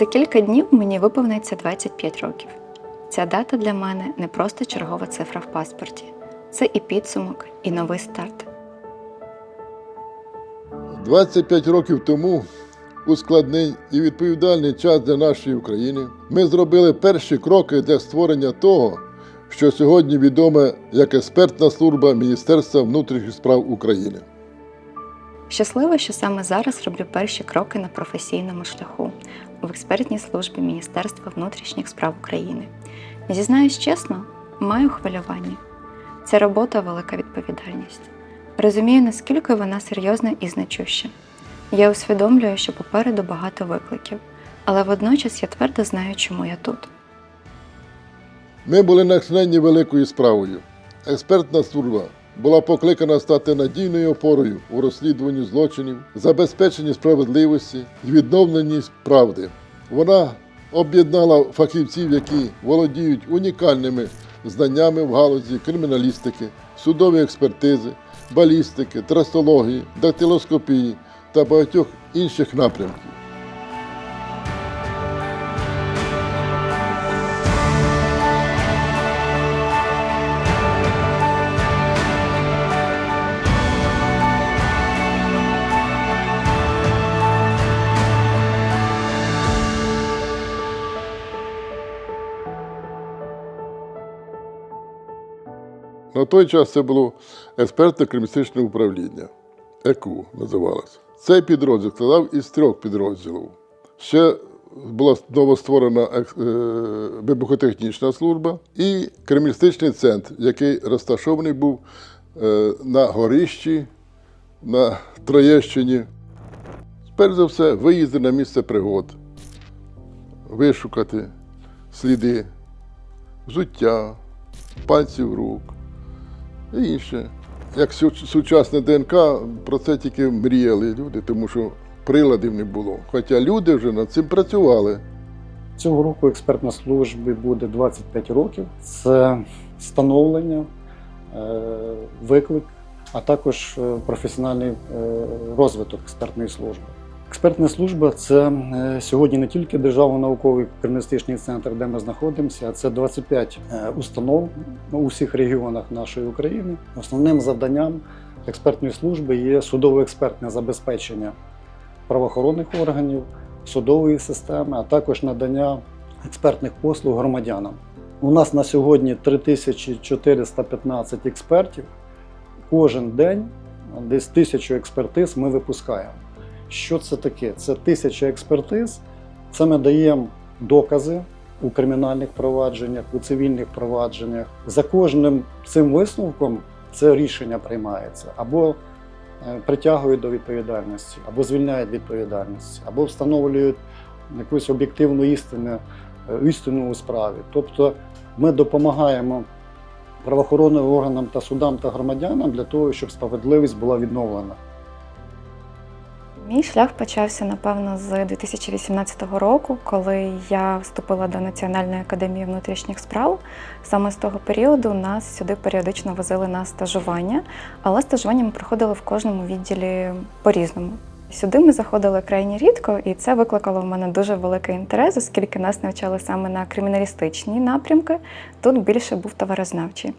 За кілька днів мені виповниться 25 років. Ця дата для мене не просто чергова цифра в паспорті, це і підсумок, і новий старт. 25 років тому, у складний і відповідальний час для нашої України, ми зробили перші кроки для створення того, що сьогодні відоме як експертна служба Міністерства внутрішніх справ України. Щаслива, що саме зараз роблю перші кроки на професійному шляху в експертній службі Міністерства внутрішніх справ України. Зізнаюсь чесно, маю хвилювання. Ця робота велика відповідальність. Розумію, наскільки вона серйозна і значуща. Я усвідомлюю, що попереду багато викликів, але водночас я твердо знаю, чому я тут. Ми були натхненні великою справою. Експертна служба була покликана стати надійною опорою у розслідуванні злочинів, забезпеченні справедливості і відновленні правди. Вона об'єднала фахівців, які володіють унікальними знаннями в галузі криміналістики, судової експертизи, балістики, трастології, дактилоскопії та багатьох інших напрямків. На той час це було експертне криміністичне управління, ЕКУ називалося. Цей підрозділ складав із трьох підрозділів. Ще була новостворена е, вибухотехнічна служба і криміналістичний центр, який розташований був е, на горищі на Троєщині. Перш за все, виїзди на місце пригод, вишукати сліди, взуття, пальців рук і інше. Як су- сучасне ДНК, про це тільки мріяли люди, тому що приладів не було. Хоча люди вже над цим працювали. Цього року експертна службі буде 25 років. Це становлення, е, виклик, а також е, професіональний е, розвиток експертної служби. Експертна служба це е, сьогодні не тільки державний науковий криміналістичний центр, де ми знаходимося, а це 25 е, установ у всіх регіонах нашої України. Основним завданням експертної служби є судово-експертне забезпечення правоохоронних органів, судової системи, а також надання експертних послуг громадянам. У нас на сьогодні 3415 експертів. Кожен день десь тисячу експертиз ми випускаємо. Що це таке? Це тисяча експертиз. Це ми даємо докази у кримінальних провадженнях, у цивільних провадженнях. За кожним цим висновком це рішення приймається або е, притягують до відповідальності, або звільняють від відповідальності, або встановлюють якусь об'єктивну істину, е, істину у справі. Тобто ми допомагаємо правоохоронним органам та судам та громадянам для того, щоб справедливість була відновлена. Мій шлях почався, напевно, з 2018 року, коли я вступила до Національної академії внутрішніх справ. Саме з того періоду нас сюди періодично возили на стажування, але стажування ми проходили в кожному відділі по-різному. Сюди ми заходили крайні рідко, і це викликало в мене дуже великий інтерес, оскільки нас навчали саме на криміналістичні напрямки. Тут більше був товарознавчий.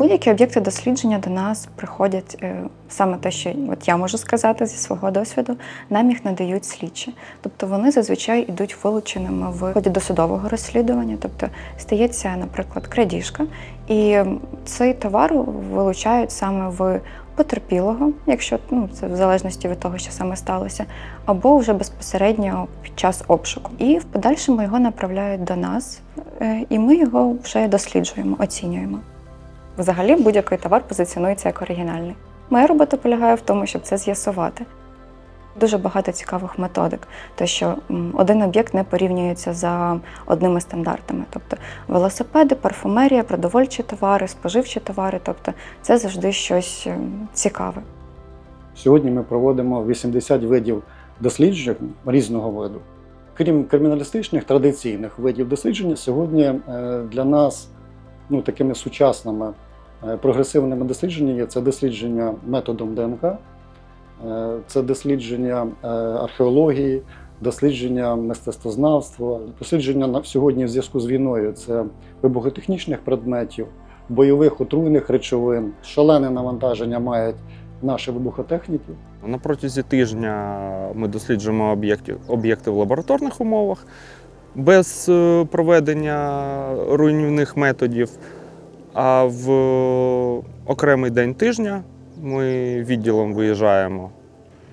Будь-які об'єкти дослідження до нас приходять е, саме те, що от я можу сказати зі свого досвіду, нам їх надають слідчі. Тобто вони зазвичай йдуть вилученими в ході досудового розслідування. Тобто стається, наприклад, крадіжка, і цей товар вилучають саме в потерпілого, якщо ну, це в залежності від того, що саме сталося, або вже безпосередньо під час обшуку. І в подальшому його направляють до нас, е, і ми його вже досліджуємо, оцінюємо. Взагалі будь-який товар позиціонується як оригінальний. Моя робота полягає в тому, щоб це з'ясувати. Дуже багато цікавих методик, то що один об'єкт не порівнюється за одними стандартами. Тобто велосипеди, парфумерія, продовольчі товари, споживчі товари. Тобто це завжди щось ем, цікаве. Сьогодні ми проводимо 80 видів досліджень різного виду. Крім криміналістичних традиційних видів дослідження, сьогодні е, для нас ну, такими сучасними е, прогресивними дослідженнями це дослідження методом ДНК, е, це дослідження е, археології, дослідження мистецтвознавства, дослідження на сьогодні в зв'язку з війною це вибухотехнічних предметів, бойових отруйних речовин. Шалене навантаження мають наші вибухотехніки. На протязі тижня ми досліджуємо об'єкти, об'єкти в лабораторних умовах без е, проведення руйнівних методів. А в окремий день тижня ми відділом виїжджаємо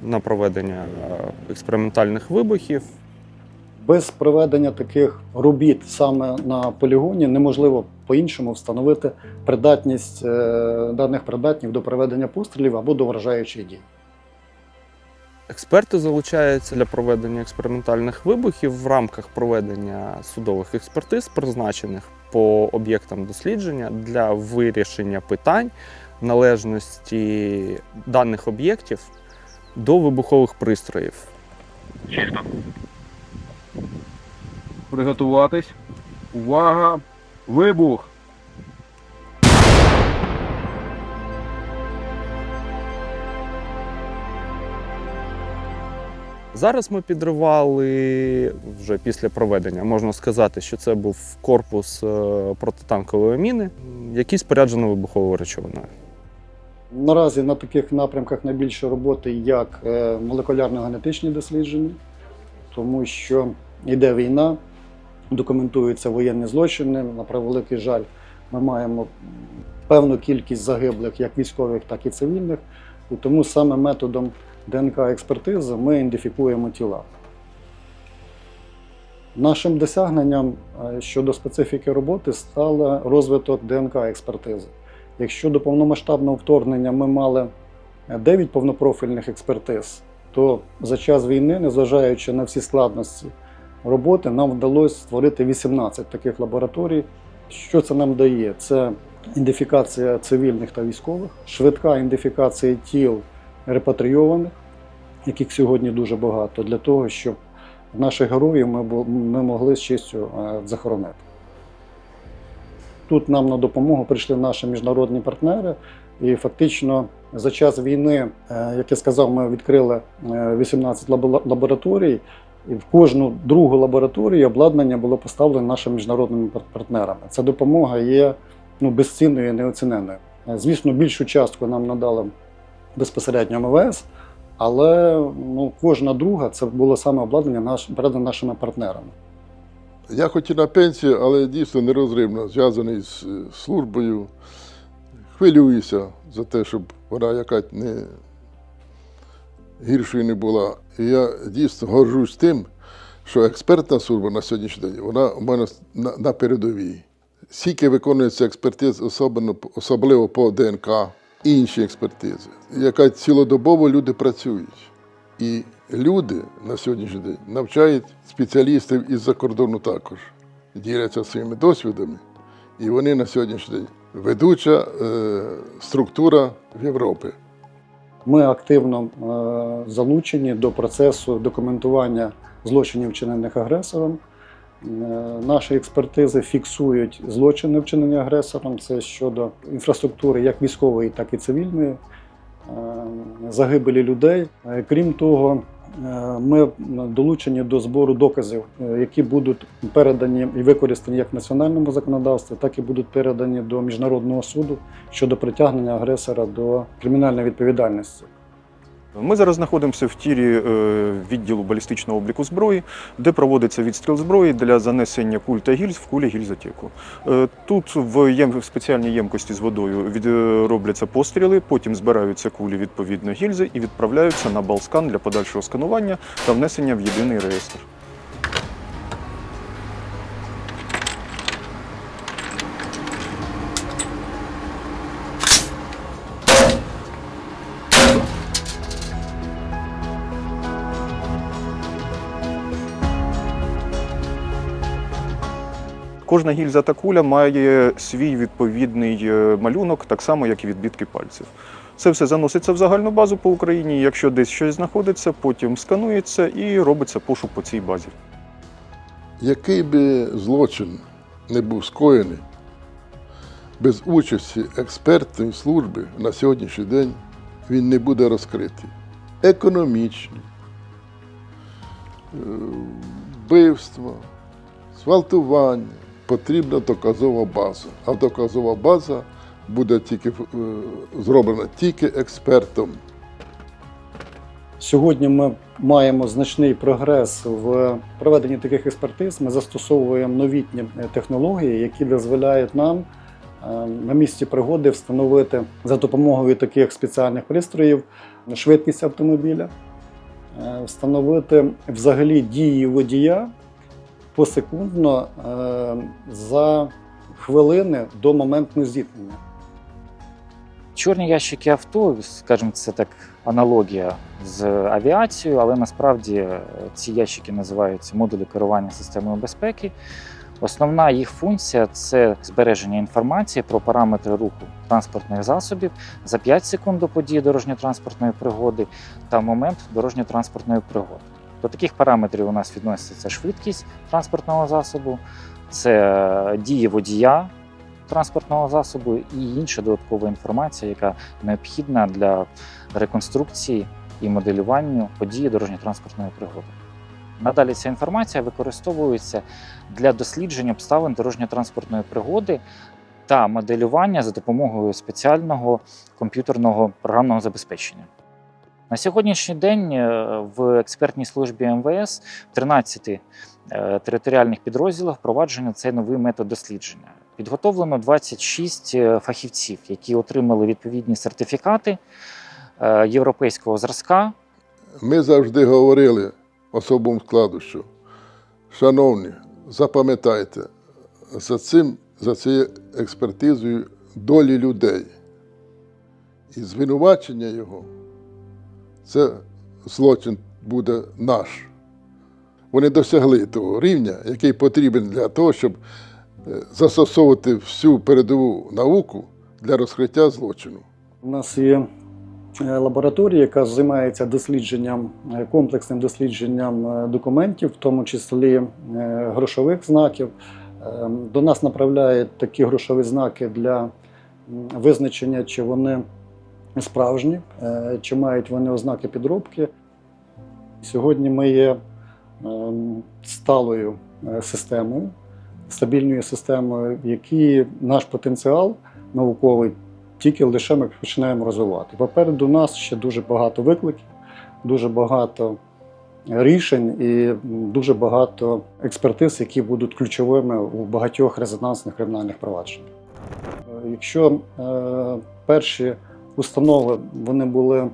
на проведення е, експериментальних вибухів. Без проведення таких робіт саме на полігоні неможливо по-іншому встановити придатність е, даних предметів до проведення пострілів або до вражаючих дій. Експерти залучаються для проведення експериментальних вибухів в рамках проведення судових експертиз, призначених по об'єктам дослідження для вирішення питань належності даних об'єктів до вибухових пристроїв. Приготуватись. Увага! Вибух! Зараз ми підривали вже після проведення. Можна сказати, що це був корпус е, протитанкової міни, який споряджено вибуховою речовиною. Наразі на таких напрямках найбільше роботи як е, молекулярно-генетичні дослідження, тому що йде війна, документуються воєнні злочини. На превеликий жаль, ми маємо певну кількість загиблих, як військових, так і цивільних. І тому саме методом ДНК-експертизи ми ідентифікуємо тіла. Нашим досягненням е, щодо специфіки роботи стало розвиток ДНК-експертизи. Якщо до повномасштабного вторгнення ми мали 9 повнопрофільних експертиз, то за час війни, незважаючи на всі складності роботи, нам вдалося створити 18 таких лабораторій. Що це нам дає? Це ідентифікація цивільних та військових, швидка ідентифікація тіл репатрійованих, яких сьогодні дуже багато, для того, щоб наших героїв ми, ми могли з честю е, захоронити. Тут нам на допомогу прийшли наші міжнародні партнери, і фактично за час війни, е, як я сказав, ми відкрили е, 18 лабораторій, і в кожну другу лабораторію обладнання було поставлено нашими міжнародними партнерами. Ця допомога є ну, безцінною і неоціненною. Е, Звісно, більшу частку нам надали безпосередньо МВС, але ну, кожна друга це було саме обладнання наш, передане нашими партнерами. Я хоч і на пенсії, але дійсно нерозривно зв'язаний з службою. Хвилююся за те, щоб вона якась не гіршою не була. І я дійсно горжусь тим, що експертна служба на сьогоднішній день вона у мене на, передовій. Скільки виконується експертиз, особливо по ДНК, інші експертизи, яка цілодобово люди працюють. І люди на сьогоднішній день навчають спеціалістів із-за кордону також, діляться своїми досвідами. І вони на сьогоднішній день ведуча е, структура в Європі. Ми активно е, залучені до процесу документування злочинів, вчинених агресором. Е, Наші експертизи фіксують злочини, вчинені агресором. Це щодо інфраструктури як військової, так і цивільної, е, загибелі людей. Е, Крім того, ми долучені до збору доказів, які будуть передані і використані як в національному законодавстві, так і будуть передані до міжнародного суду щодо притягнення агресора до кримінальної відповідальності. Ми зараз знаходимося в тірі е, відділу балістичного обліку зброї, де проводиться відстріл зброї для занесення куль та гільз в кулі гільзотеку. Е, Тут в спеціальній ємкості з водою е, робляться постріли, потім збираються кулі відповідно гільзи і відправляються на балскан для подальшого сканування та внесення в єдиний реєстр. Кожна гільза та куля має свій відповідний е, малюнок, так само, як і відбитки пальців. Це все заноситься в загальну базу по Україні. Якщо десь щось знаходиться, потім сканується і робиться пошук по цій базі. Який би злочин не був скоєний, без участі експертної служби на сьогоднішній день він не буде розкритий. Економічні, вбивство, свалтування, потрібна доказова база. А доказова база буде тільки, е, зроблена тільки експертом. Сьогодні ми маємо значний прогрес в проведенні таких експертиз. Ми застосовуємо новітні е, технології, які дозволяють нам е, на місці пригоди встановити за допомогою таких спеціальних пристроїв швидкість автомобіля, встановити взагалі дії водія посекундно е, за хвилини до моменту зіткнення. Чорні ящики авто, скажімо, це так аналогія з авіацією, але насправді е, ці ящики називаються модулі керування системою безпеки. Основна їх функція це збереження інформації про параметри руху транспортних засобів за 5 секунд до події дорожньо-транспортної пригоди та момент дорожньо-транспортної пригоди. До таких параметрів у нас відноситься швидкість транспортного засобу, це дії водія транспортного засобу і інша додаткова інформація, яка необхідна для реконструкції і моделювання події дорожньо-транспортної пригоди. Надалі ця інформація використовується для дослідження обставин дорожньо-транспортної пригоди та моделювання за допомогою спеціального комп'ютерного програмного забезпечення. На сьогоднішній день е, в експертній службі МВС в 13 е, територіальних підрозділах впроваджено цей новий метод дослідження. Підготовлено 26 е, фахівців, які отримали відповідні сертифікати європейського зразка. Ми завжди говорили особовому складу, що, шановні, запам'ятайте, за цим, за цією експертизою долі людей. І звинувачення його це злочин буде наш. Вони досягли того рівня, який потрібен для того, щоб е, застосовувати всю передову науку для розкриття злочину. У нас є е, лабораторія, яка займається дослідженням, е, комплексним дослідженням документів, в тому числі грошових знаків. Е, До нас направляють такі грошові знаки для визначення, чи вони справжні, е, чи мають вони ознаки підробки. Сьогодні ми є ем, сталою е, системою, стабільною системою, в якій наш потенціал науковий тільки лише ми починаємо розвивати. Попереду нас ще дуже багато викликів, дуже багато рішень і дуже багато експертиз, які будуть ключовими у багатьох резонансних кримінальних провадженнях. Е, Якщо е, перші установи вони були е,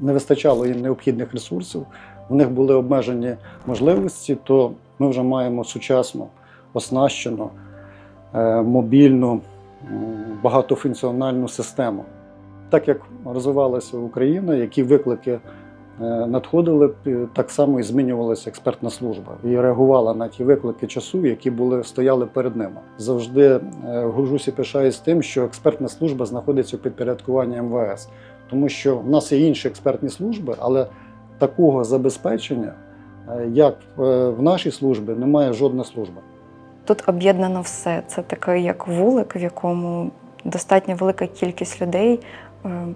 не вистачало їм необхідних ресурсів, в них були обмежені можливості, то ми вже маємо сучасну, оснащену, е, мобільну, багатофункціональну систему. Так як розвивалася Україна, які виклики надходили, е, так само і змінювалася експертна служба і реагувала на ті виклики часу, які були стояли перед ними. Завжди е, горжусь і пишаюсь тим, що експертна служба знаходиться у підпорядкуванні МВС, тому що в нас є інші експертні служби, але такого забезпечення, е, як в нашій службі, немає жодна служба. Тут об'єднано все. Це такий як вулик, в якому достатньо велика кількість людей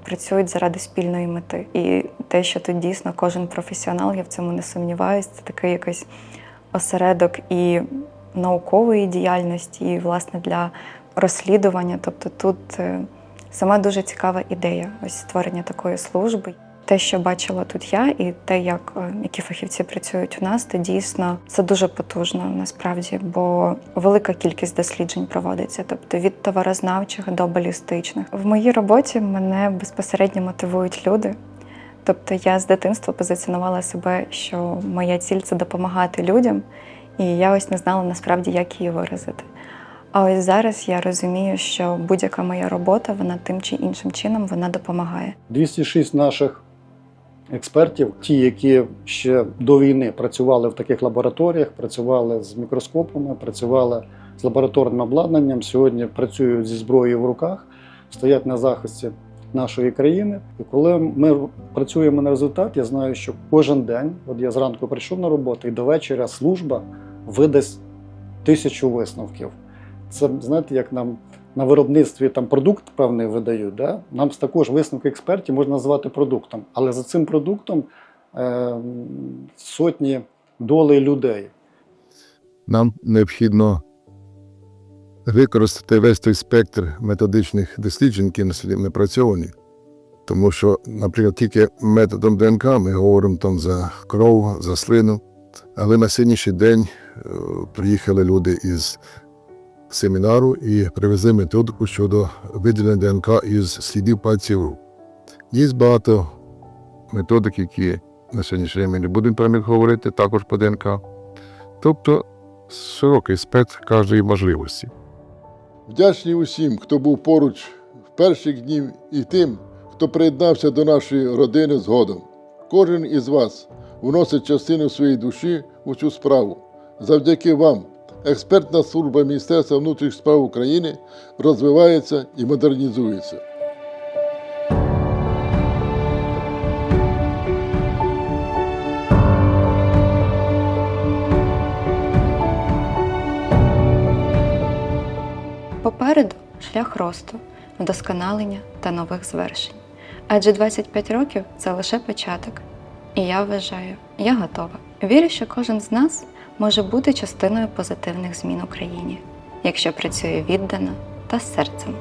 працюють заради спільної мети. І те, що тут дійсно кожен професіонал, я в цьому не сумніваюся, це такий якийсь осередок і наукової діяльності, і власне для розслідування. Тобто тут е, сама дуже цікава ідея ось створення такої служби. Те, що бачила тут я, і те, як е, які фахівці працюють у нас, то дійсно це дуже потужно насправді, бо велика кількість досліджень проводиться, тобто від товарознавчих до балістичних. В моїй роботі мене безпосередньо мотивують люди. Тобто я з дитинства позиціонувала себе, що моя ціль це допомагати людям, і я ось не знала насправді, як її виразити. А ось зараз я розумію, що будь-яка моя робота, вона тим чи іншим чином вона допомагає. 206 наших експертів, ті, які ще до війни працювали в таких лабораторіях, працювали з мікроскопами, працювали з лабораторним обладнанням, сьогодні працюють зі зброєю в руках, стоять на захисті нашої країни. І коли ми працюємо на результат, я знаю, що кожен день, от я зранку прийшов на роботу, і до вечора служба видасть тисячу висновків. Це знаєте, як нам на виробництві там продукт певний видають. Да? Нам також висновки експертів можна назвати продуктом. Але за цим продуктом е, сотні долей людей. Нам необхідно використати весь той спектр методичних досліджень, які на сьогодні напрацьовані. Тому що, наприклад, тільки методом ДНК ми говоримо там за кров, за слину. Але на сьогоднішній день е, приїхали люди із семінару і привезли методику щодо виділення ДНК із слідів пальців рук. Є багато методик, які на сьогоднішній день ми не будемо про них говорити, також по ДНК. Тобто широкий спектр кожної можливості. Вдячні усім, хто був поруч в перших днів, і тим, хто приєднався до нашої родини згодом. Кожен із вас вносить частину своєї душі у цю справу. Завдяки вам експертна служба Міністерства внутрішніх справ України розвивається і модернізується. Попереду шлях росту, вдосконалення та нових звершень. Адже 25 років це лише початок. І я вважаю, я готова. Вірю, що кожен з нас може бути частиною позитивних змін Україні, якщо працює віддано та з серцем.